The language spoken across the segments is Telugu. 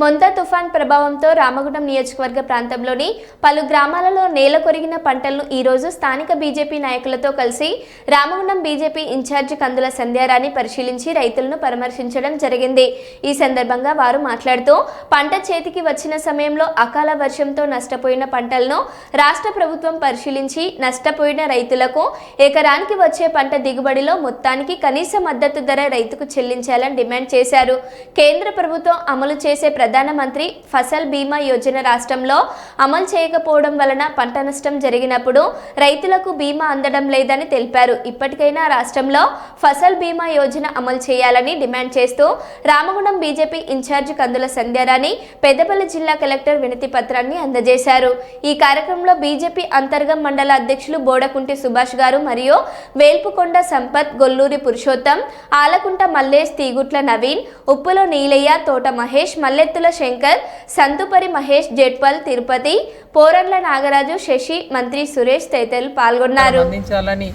మొంతా తుఫాన్ ప్రభావంతో రామగుండం నియోజకవర్గ ప్రాంతంలోని పలు గ్రామాలలో నేల కొరిగిన పంటలను ఈరోజు స్థానిక బీజేపీ నాయకులతో కలిసి రామగుండం బీజేపీ ఇన్ఛార్జి కందుల సంధ్యారాణి పరిశీలించి రైతులను పరామర్శించడం జరిగింది. ఈ సందర్భంగా వారు మాట్లాడుతూ పంట చేతికి వచ్చిన సమయంలో అకాల వర్షంతో నష్టపోయిన పంటలను రాష్ట్ర ప్రభుత్వం పరిశీలించి నష్టపోయిన రైతులకు ఎకరానికి వచ్చే పంట దిగుబడిలో మొత్తానికి కనీస మద్దతు ధర రైతుకు చెల్లించాలని డిమాండ్ చేశారు. కేంద్ర ప్రభుత్వం అమలు చేసే ప్రధానమంత్రి ఫసల్ బీమా యోజన రాష్ట్రంలో అమలు చేయకపోవడం వలన పంట నష్టం జరిగినప్పుడు రైతులకు బీమా అందడం లేదని తెలిపారు. ఇప్పటికైనా రాష్ట్రంలో ఫసల్ బీమా యోజన అమలు చేయాలని డిమాండ్ చేస్తూ రామగుండం బీజేపీ ఇన్ఛార్జి కందుల సంధ్యారాణి పెద్దపల్లి జిల్లా కలెక్టర్ వినతి పత్రాన్ని అందజేశారు. ఈ కార్యక్రమంలో బీజేపీ అంతర్గం మండల అధ్యక్షులు బోడకుంటి సుభాష్ గారు మరియు వేల్పుకొండ సంపత్ గొల్లూరి పురుషోత్తం ఆలకుంట మల్లేష్ తీగుట్ల నవీన్ ఉప్పులో నీలయ్య తోట మహేష్ మల్లెత్తుల శంకర్ సంతుపరి మహేష్ జెట్పల్ తిరుపతి పోరంల నాగరాజు శశి మంత్రి సురేష్ తదితరులు పాల్గొన్నారు. అందించాలని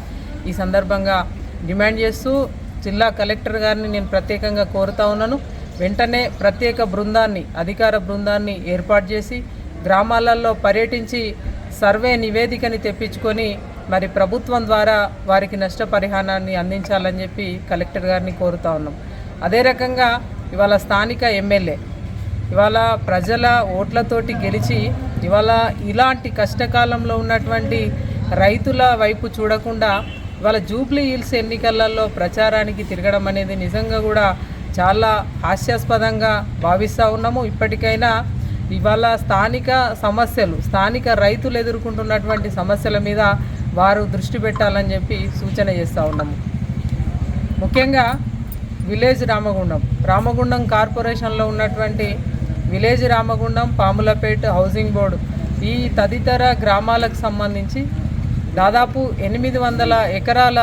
ఈ సందర్భంగా డిమాండ్ చేస్తూ జిల్లా కలెక్టర్ గారిని నేను ప్రత్యేకంగా కోరుతా ఉన్నాను. వెంటనే ప్రత్యేక బృందాన్ని అధికార బృందాన్ని ఏర్పాటు చేసి గ్రామాలలో పర్యటించి సర్వే నివేదికని తెప్పించుకొని మరి ప్రభుత్వం ద్వారా వారికి నష్టపరిహారాన్ని అందించాలని చెప్పి కలెక్టర్ గారిని కోరుతా ఉన్నాం. అదే రకంగా ఇవాళ స్థానిక ఎమ్మెల్యే ఇవాళ ప్రజల ఓట్లతోటి గెలిచి ఇవాళ ఇలాంటి కష్టకాలంలో ఉన్నటువంటి రైతుల వైపు చూడకుండా ఇవాళ జూబ్లీ హిల్స్ ఎన్నికలలో ప్రచారానికి తిరగడం అనేది నిజంగా కూడా చాలా హాస్యాస్పదంగా భావిస్తూ ఉన్నాము. ఇప్పటికైనా ఇవాళ స్థానిక సమస్యలు స్థానిక రైతులు ఎదుర్కొంటున్నటువంటి సమస్యల మీద వారు దృష్టి పెట్టాలని చెప్పి సూచన చేస్తూ ఉన్నాము. ముఖ్యంగా విలేజ్ రామగుండం రామగుండం కార్పొరేషన్లో ఉన్నటువంటి village Ramagundam Pamulapeta housing board. ఈ తదితర గ్రామాలకు సంబంధించి దాదాపు ఎనిమిది వందల ఎకరాల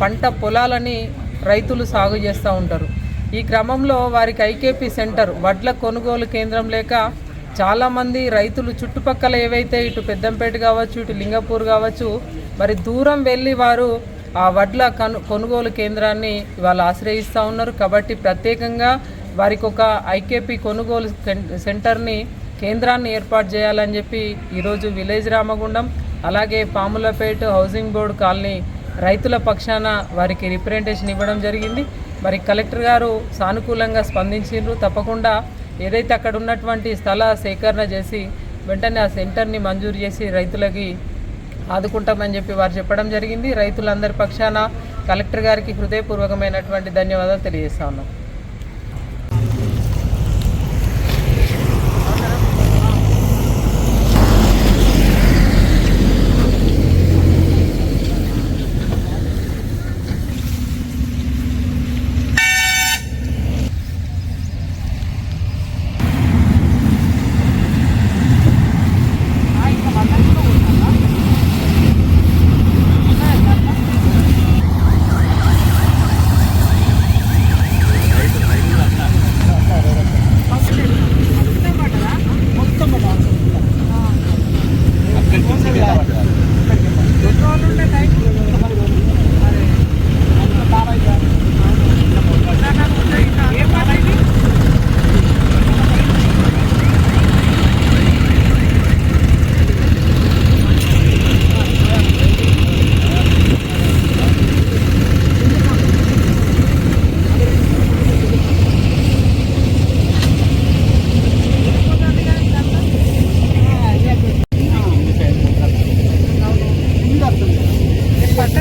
పంట పొలాలని రైతులు సాగు చేస్తూ ఉంటారు. ఈ క్రమంలో వారికి ఐకేపీ సెంటర్ వడ్ల కొనుగోలు కేంద్రం లేక చాలామంది రైతులు చుట్టుపక్కల ఏవైతే ఇటు పెద్దంపేట కావచ్చు ఇటు లింగపూర్ కావచ్చు మరి దూరం వెళ్ళి వారు ఆ వడ్ల కను కొనుగోలు కేంద్రాన్ని వాళ్ళు ఆశ్రయిస్తూ ఉన్నారు. కాబట్టి ప్రత్యేకంగా వారికి ఒక ఐకేపీ కొనుగోలు సెంటర్ని కేంద్రాన్ని ఏర్పాటు చేయాలని చెప్పి ఈరోజు విలేజ్ రామగుండం అలాగే పాములపేట హౌసింగ్ బోర్డు కాలనీ రైతుల పక్షాన వారికి రిప్రజెంటేషన్ ఇవ్వడం జరిగింది. మరి కలెక్టర్ గారు సానుకూలంగా స్పందించారు తప్పకుండా ఏదైతే అక్కడ ఉన్నటువంటి స్థల సేకరణ చేసి వెంటనే ఆ సెంటర్ని మంజూరు చేసి రైతులకి ఆదుకుంటామని చెప్పి వారు చెప్పడం జరిగింది. రైతులందరి పక్షాన కలెక్టర్ గారికి హృదయపూర్వకమైనటువంటి ధన్యవాదాలు తెలియజేస్తా ఉన్నాం.